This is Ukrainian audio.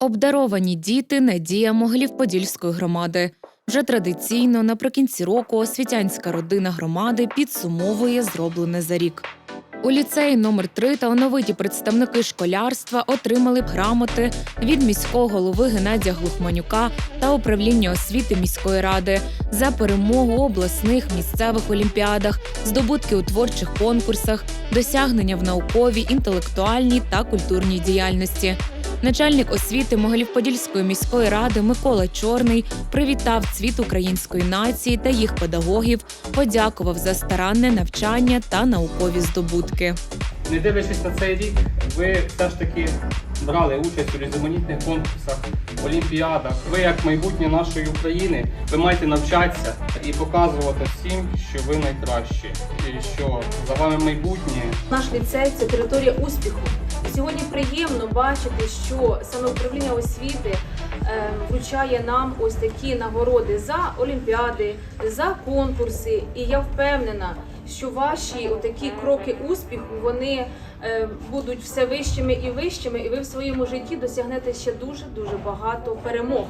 Обдаровані діти надія Могилів-Подільської громади. Вже традиційно наприкінці року освітянська родина громади підсумовує зроблене за рік. У ліцеї номер 3 талановиті представники школярства отримали б грамоти від міського голови Геннадія Глухманюка та управління освіти міської ради за перемогу у обласних місцевих олімпіадах, здобутки у творчих конкурсах, досягнення в науковій, інтелектуальній та культурній діяльності. Начальник освіти Могилів-Подільської міської ради Микола Чорний привітав цвіт української нації та їх педагогів, подякував за старанне навчання та наукові здобутки. Не дивлячись на цей рік, ви все ж таки брали участь у різноманітних конкурсах, олімпіадах. Ви, як майбутнє нашої України, ви маєте навчатися і показувати всім, що ви найкращі, і що за вами майбутнє. Наш ліцей це територія успіху. Сьогодні приємно бачити, що саме управління освіти е, вручає нам ось такі нагороди за олімпіади, за конкурси. І я впевнена, що ваші такі кроки успіху вони е, будуть все вищими і вищими, і ви в своєму житті досягнете ще дуже дуже багато перемог.